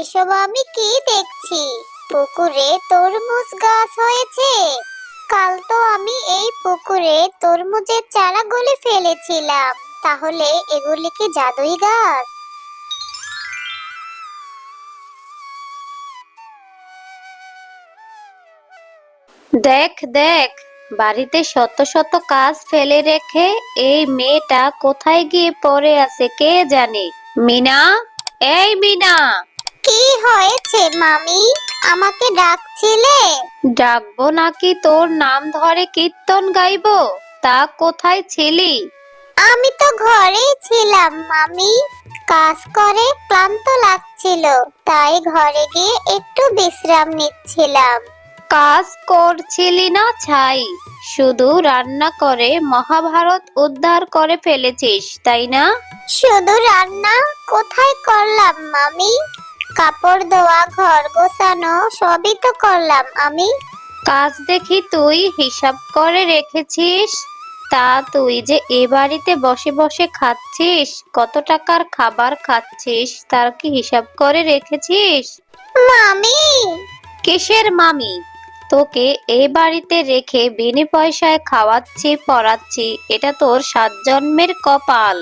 এসব আমি কি দেখছি? পুকুরে তরমুজ গাছ হয়েছে। কাল তো আমি এই পুকুরে তরমুজের চারা চারাগুলি ফেলেছিলাম। তাহলে এগুলি কি জাদুই গাছ? দেখ দেখ, বাড়িতে শত শত কাজ ফেলে রেখে এই মেয়েটা কোথায় গিয়ে পড়ে আছে কে জানে? মিনা? এই মিনা! কি হয়েছে মামি? আমাকে ডাকছিলে? ডাকবো নাকি? তোর নাম ধরে কীর্তন গাইবো? তা কোথায় ছিলি? আমি তো ঘরেই ছিলাম মামি। কাজ করে ক্লান্ত লাগছিল তাই ঘরে গিয়ে একটু বিশ্রাম নিচ্ছিলাম। কাজ করছিলি না ছাই? শুধু রান্না করে মহাভারত উদ্ধার করে ফেলেছিস তাই না? শুধু রান্না? কোথায় করলাম মামি? কাপড় ধোয়া ঘর গোছানো সবই তো করলাম। আমি? কাজ দেখি তুই হিসাব করে রেখেছিস? তা তুই যে এ বাড়িতে বসে বসে খাচ্ছিস কত টাকার খাবার খাচ্ছিস তার কি হিসাব করে রেখেছিস? মামি! কিসের মামি? তোকে এই বাড়িতে রেখে বিনে পয়সায় খাওয়াচ্ছি পড়াচ্ছি এটা তোর সাত জন্মের কপাল।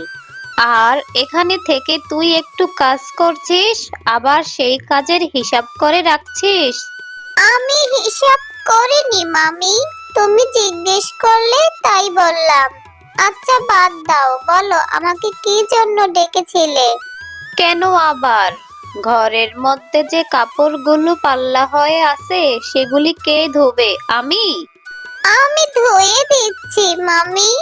আর এখানে থেকে তুই একটু কাজ করছিস আবার সেই কাজের হিসাব করে রাখছিস। আমি হিসাব করিনি মামি। তুমি জিজ্ঞেস করলে তাই বললাম। আচ্ছা বাদ দাও। বলো আমাকে কি জন্য ডেকেছিলে? কেন আবার? ঘরের মধ্যে যে কাপড়গুলো পাল্লা হয়ে আছে সেগুলি কে ধোবে? আমি? আমি ধুয়ে দিচ্ছি মামি।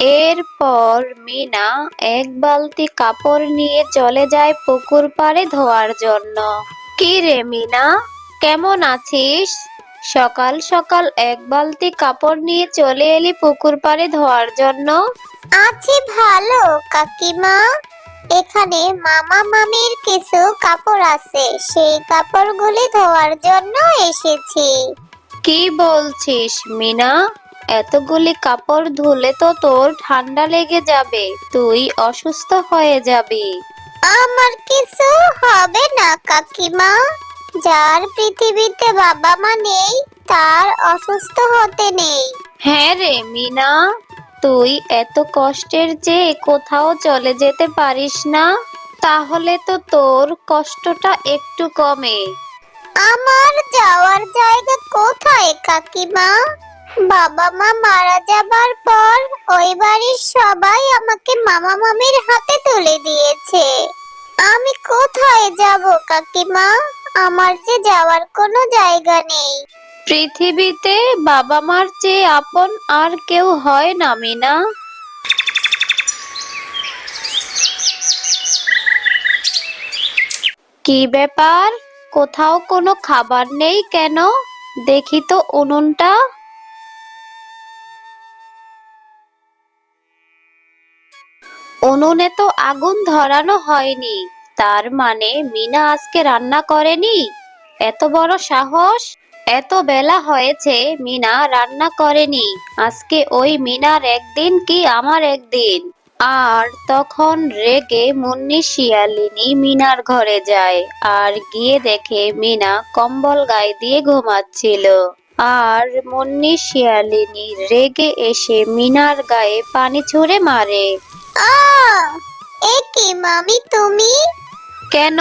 এরপর মিনা এক বালতি কাপড় নিয়ে চলে যায় পুকুর পাড়ে ধোয়ার জন্য। কি রে মিনা কেমন আছিস? সকাল সকাল এক বালতি কাপড় নিয়ে চলে এলি পুকুর পাড়ে ধোয়ার জন্য? আছি ভালো কাকিমা। এখানে মামা মামির কিছু কাপড় আছে সেই কাপড়গুলি ধোয়ার জন্য এসেছি। কি বলছিস মিনা? এতগুলি কাপড় ধুলে তো তোর ঠান্ডা লেগে যাবে। তুই অসুস্থ হয়ে যাবি। আমার কিছু হবে না কাকিমা। যার পৃথিবীতে বাবা মা নেই তার অসুস্থ হতে নেই। হ্যাঁ রে মিনা। তুই এত কষ্টের যে কোথাও চলে যেতে পারিস না তাহলে তো তোর কষ্টটা একটু কমে। আমার যাওয়ার জায়গা কোথায় কাকিমা? বাবা মা মারা যাবার পর ওই বাড়ির সবাই আমাকে মামা মামির হাতে তুলে দিয়েছে। আমি কোথায় যাব কাকিমা? আমার যে যাওয়ার কোনো জায়গা নেই। পৃথিবীতে বাবা মার চেয়ে আপন আর কেউ হয় না, মিনা। কি ব্যাপার? কোথাও কোনো খাবার নেই কেন? দেখি তো উনুনটা। উনুনে তো আগুন ধরানো হয়নি। তার মানে মিনা আজকে রান্না করেনি? এত বড় সাহস? এত বেলা হয়েছে, মিনা রান্না করেনি। আজকে ওই মিনার একদিন কি আমার একদিন? আর তখন রেগে মুন্নি শিয়ালিনী মিনার ঘরে যায় আর গিয়ে দেখে মিনা কম্বল গায়ে দিয়ে ঘুমাচ্ছিল। আর মুন্নি শিয়ালিনী রেগে এসে মিনার গায়ে পানি ছুঁড়ে মারে। আ এ কি মামি তুমি? কেন?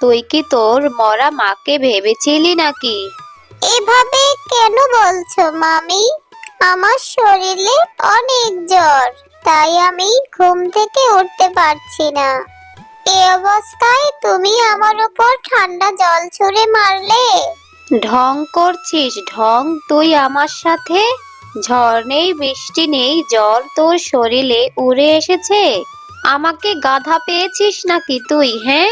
তুই কি তোর মরা মাকে ভেবেছিলি নাকি? এভাবে কেন বলছো মামি? আমার শরীরে অনেক জ্বর তাই আমি ঘুম থেকে উঠতে পারছি না। এই অবস্থায় তুমি আমার উপর ঠান্ডা জল ছুঁড়ে মারলে? ঢং করছিস ঢং তুই আমার সাথে? ঝড় নেই বৃষ্টি নেই জ্বর তোর শরীরে উড়ে এসেছে। আমাকে গাধা পেয়েছিস নাকি তুই হ্যাঁ?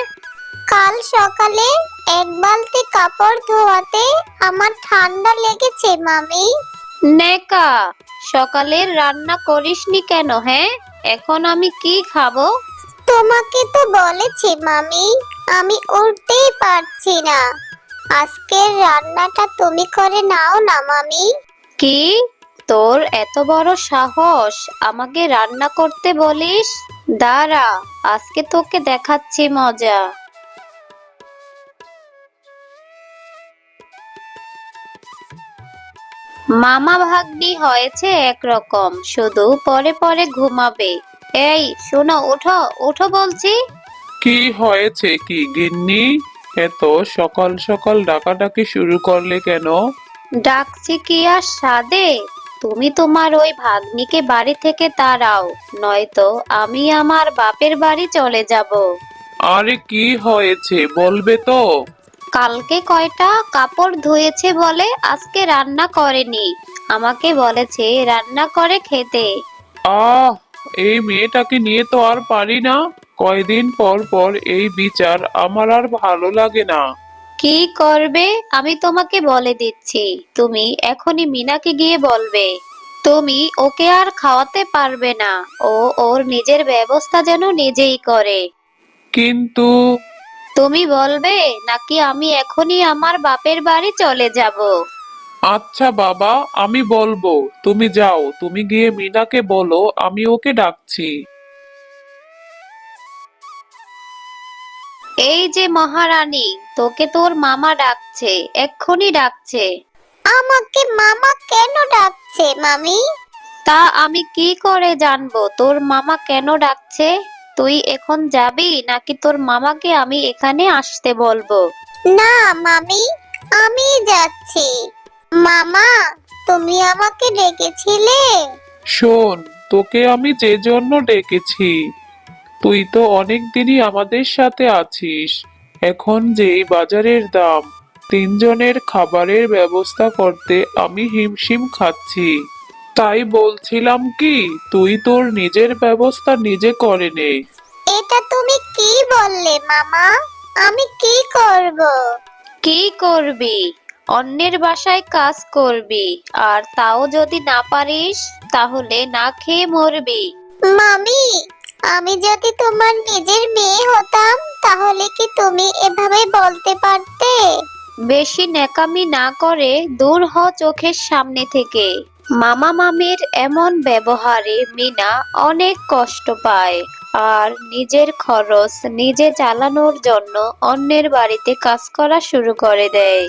কাল সকালে এক বালতি কাপড় ধোয়াতে আমার ঠান্ডা লেগেছে মামি। নেকা সকালের রান্না করিসনি কেন হ্যাঁ? এখন আমি কি খাব? তোমাকে তো বলেছি মামি আমি উঠতেই পারছি না। আজকের রান্নাটা তুমি করে নাও না মামি। কি? তোর এত বড় সাহস আমাকে রান্না করতে বলিস? দাঁড়া আজকে তোকে দেখাচ্ছি মজা। মামা ভাগ্নি হয়েছে একরকম শুধু পরে পরে ঘুমাবে। এই শোনো ওঠো ওঠো বলছি। কি হয়েছে কি গিন্নি? এত সকাল সকাল ডাকাডাকি শুরু করলে কেন? ডাকছি কি আর সাদে? তুমি তোমার ওই ভাগ্নিকে বাড়ি থেকে তাড়াও নয়তো আমি আমার বাপের বাড়ি চলে যাব। আরে কি হয়েছে বলবে তো? কালকে কয়টা কাপড় ধুয়েছে বলে আজকে রান্না করেনি। আমাকে বলেছে রান্না করে খেতে। আহ এই মেয়েটাকে নিয়ে তো আর পারি না। কয়দিন পর পর এই বিচার আমার আর ভালো লাগে না। কি করবে? আমি তোমাকে বলে দিচ্ছি। তুমি এখনই মিনাকে গিয়ে বলবে। তুমি ওকে আর খাওয়াতে পারবে না। ও ওর নিজের ব্যবস্থা যেন নিজেই করে। কিন্তু তুমি বলবে নাকি আমি এখনই আমার বাপের বাড়ি চলে যাব? আচ্ছা বাবা আমি বলব। তুমি যাও তুমি গিয়ে মিনাকে বলো আমি ওকে ডাকছি। এই যে মহারানী তোকে তোর মামা ডাকছে এক্ষুনি ডাকছে। আমাকে মামা কেন ডাকছে মামি? তা আমি কি করে জানব তোর মামা কেন ডাকছে? তুই এখন যাবি নাকি তোর মামাকে আমি এখানে আসতে বলব? না মামি আমি যাচ্ছি। মামা তুমি আমাকে ডেকেছিলে? শোন তোকে আমি যে জন্য ডেকেছি তুই তো অনেক দিনই আমাদের সাথে আছিস। এখন যে বাজারের দাম তিনজনের খাবারের ব্যবস্থা করতে আমি হিমশিম খাচ্ছি। তাই বলছিলাম কি তুই তোর নিজের ব্যবস্থা নিজে করে নে। এটা তুমি কি বললে মামা? আমি কি করব? কি করবি? অন্যের বাসায় কাজ করবি আর তাও যদি না পারিস তাহলে না খেয়ে মরবি। মামি আমি যদি তোমার নিজের মেয়ে হতাম, তাহলে কি তুমি এভাবে বলতে পারতে? বেশি ন্যাকামি না করে দূর হ চোখের সামনে থেকে। মামা মামির এমন ব্যবহারে মিনা অনেক কষ্ট পায়, আর নিজের খরচ নিজে চালানোর জন্য অন্যের বাড়িতে কাজ করা শুরু করে দেয়।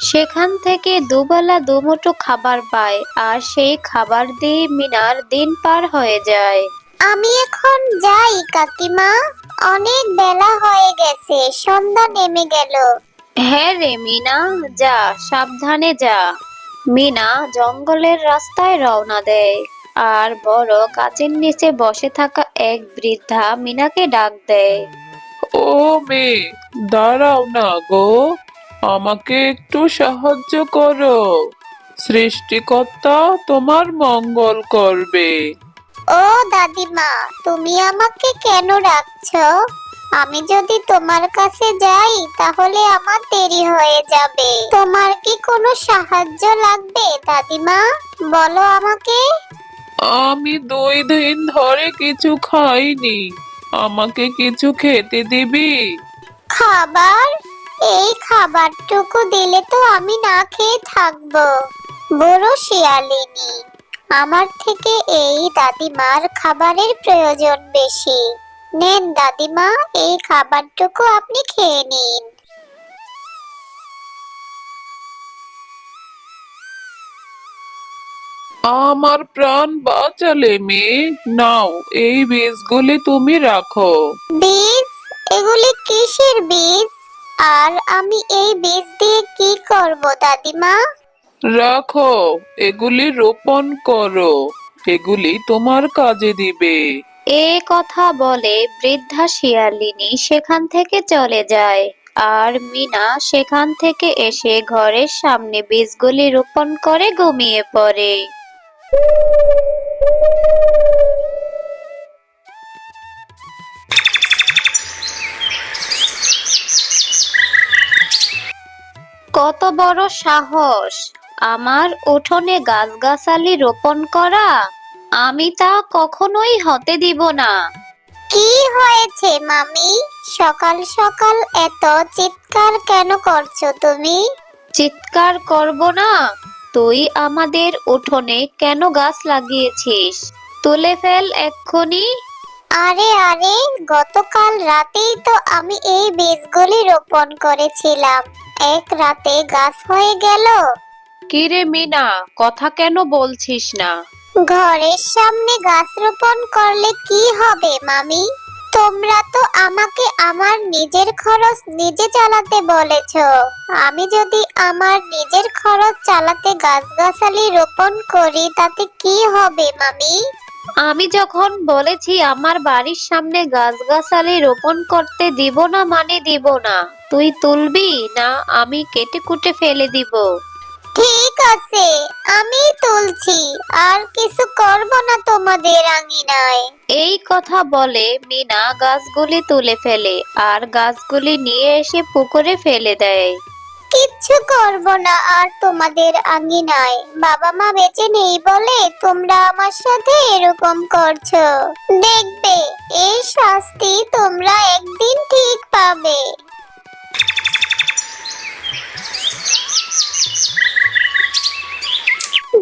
সেখান থেকে দুবেলা দুমুঠো খাবার পায়, আর সেই খাবার দিয়ে মিনার দিন পার হয়ে যায়। আমি এখন যাই কাকিমা। অনেক বেলা হয়ে গেছে সন্ধ্যা নেমে গেল। হ্যাঁ রে মিনা যা সাবধানে যা। মিনা জঙ্গলের রাস্তায় রওনা দেয় আর বড় গাছের নিচে বসে থাকা এক বৃদ্ধা মিনাকে ডাক দেয়। ও মেয়ে দাঁড়াও না গো আমাকে একটু সাহায্য করো। সৃষ্টিকর্তা তোমার মঙ্গল করবে। ও দাদিমা তুমি আমাকে কেন ডাকছো? আমি যদি তোমার কাছে যাই তাহলে আমার দেরি হয়ে যাবে। তোমার কি কোনো সাহায্য লাগবে দাদিমা? বলো আমাকে। আমি দুই দিন ধরে কিছু খাইনি। আমাকে কিছু খেতে দিবি? খাবার? এই খাবারটুকু দিলে তো আমি না খেয়ে থাকব। বড় শিয়ালিনী। আমার থেকে এই দাদিমার খাবারের প্রয়োজন বেশি। নেন দাদিমা এই খাবারটুকু আপনি খেয়ে নিন। আমার প্রাণ বাঁচালে মেয়ে নাও এই বীজগুলি তুমি রাখো। বীজ? এগুলি কিসের বীজ? আর আমি এই বীজ দিয়ে কি করব দাদিমা? রাখো, এগুলি রোপণ করো, এগুলি তোমার কাজে দিবে। এ কথা বলে বৃদ্ধা শিয়ালিনী সেখান থেকে চলে যায়, আর মিনা সেখান থেকে এসে ঘরের সামনে বীজগুলি রোপণ করে ঘুমিয়ে পড়ে। কত বড় সাহস! আমার উঠোনে গাছগাছালি রোপণ করা আমি তা কখনোই হতে দিব না। কি হয়েছে মামি? সকাল সকাল এত চিৎকার কেন করছ তুমি? চিৎকার করব না। তুই আমাদের উঠোনে কেন গাছ লাগিয়েছিস? তুলে ফেল এক্ষুনি। আরে আরে গতকাল রাতেই তো আমি এই বীজগুলি রোপণ করেছিলাম। এক রাতে গাছ হয়ে গেল কিরে মিনা? কথা কেন বলছিস না? ঘরের সামনে গাছ রোপণ করলে কি হবে মামি? তোমরা তো আমাকে আমার নিজের খরচ নিজে চালাতে বলেছ। আমি যদি আমার নিজের খরচ চালাতে গাছগাছালি রোপণ করি তাতে কি হবে মামি? আমি যখন বলেছি আমার বাড়ির সামনে গাছগাছালি রোপণ করতে দিব না মানে দিব না। তুই তুলবি না আমি কেটে কুটে ফেলে দিব। ঠিক আছে আমি তুলছি। আর কিছু করব না তোমাদের আঙিনায়। এই কথা বলে মিনা গাছগুলি তুলে ফেলে আর গাছগুলি নিয়ে এসে পুকুরে ফেলে দেয়। কিচ্ছু করব না আর তোমাদের আঙিনায়। বাবা মা বেঁচে নেই বলে তোমরা আমার সাথে এরকম করছ। দেখবে এই শাস্তি তোমরা একদিন ঠিক পাবে।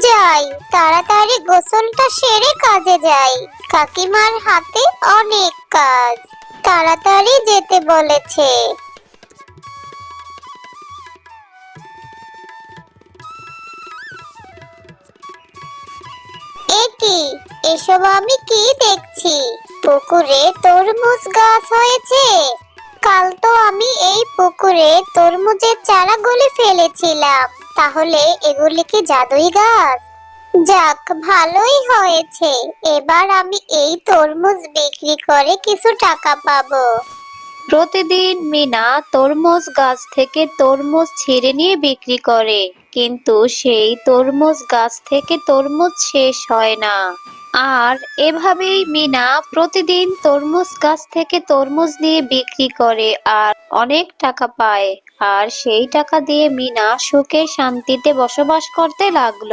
যাই, তাড়াতাড়ি গোসলটা সেরে কাজে যাই। কাকিমার হাতে অনেক কাজ। তাড়াতাড়ি যেতে বলেছে। এ কি এসব আমি কি দেখছি? পুকুরে তরমুজ গাছ হয়েছে। কাল তো আমি এই পুকুরে তরমুজের চারাগুলি ফেলেছিলাম। তাহলে এগুলি কি জাদুই গাছ? যাক, ভালোই হয়েছে। এবার আমি এই তরমুজ বিক্রি করে কিছু টাকা পাবো। প্রতিদিন মিনা তরমুজ গাছ থেকে তরমুজ ছিঁড়ে নিয়ে বিক্রি করে, কিন্তু সেই তরমুজ গাছ থেকে তরমুজ শেষ হয় না। আর এভাবেই মিনা প্রতিদিন তরমুজ গাছ থেকে তরমুজ নিয়ে বিক্রি করে আর অনেক টাকা পায়। আর সেই টাকা দিয়ে মিনা সুখে শান্তিতে বসবাস করতে লাগল।